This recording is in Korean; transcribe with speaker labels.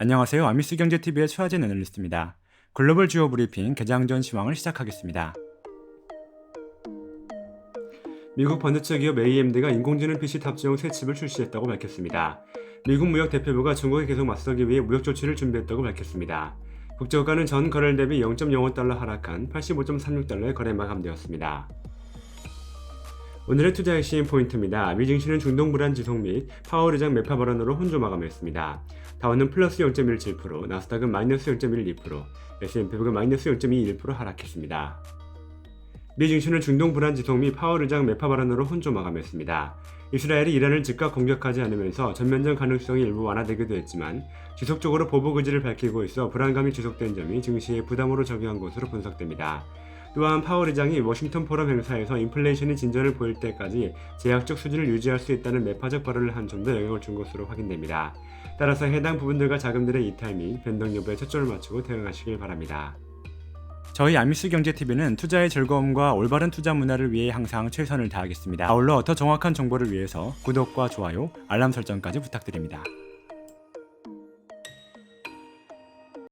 Speaker 1: 안녕하세요. 아미스 경제TV의 최하진 애널리스트입니다. 글로벌 주요 브리핑 개장 전 시황을 시작하겠습니다.
Speaker 2: 미국 반도체 기업 AMD가 인공지능 PC 탑재용 새 칩을 출시했다고 밝혔습니다. 미국 무역 대표부가 중국에 계속 맞서기 위해 무역 조치를 준비했다고 밝혔습니다. 국제유가는 전 거래일 대비 0.05달러 하락한 85.36달러에 거래 마감되었습니다. 오늘의 투자 핵심 포인트입니다. 미 증시는 중동 불안 지속 및 파월 의장 매파 발언으로 혼조 마감했습니다. 다우는 플러스 0.17%, 나스닥은 마이너스 0.12%, S&P가 마이너스 0.21% 하락했습니다. 미 증시는 중동 불안 지속 및 파월 의장 매파 발언으로 혼조 마감했습니다. 이스라엘이 이란을 즉각 공격하지 않으면서 전면전 가능성이 일부 완화되기도 했지만 지속적으로 보복 의지를 밝히고 있어 불안감이 지속된 점이 증시에 부담으로 작용한 것으로 분석됩니다. 또한 파월 의장이 워싱턴 포럼 행사에서 인플레이션이 진전을 보일 때까지 제약적 수준을 유지할 수 있다는 매파적 발언을 한 점도 영향을 준 것으로 확인됩니다. 따라서 해당 부분들과 자금들의 이탈 및 변동 여부에 초점을 맞추고 대응하시길 바랍니다.
Speaker 1: 저희 아미스 경제TV는 투자의 즐거움과 올바른 투자 문화를 위해 항상 최선을 다하겠습니다. 아울러 더 정확한 정보를 위해서 구독과 좋아요, 알람 설정까지 부탁드립니다.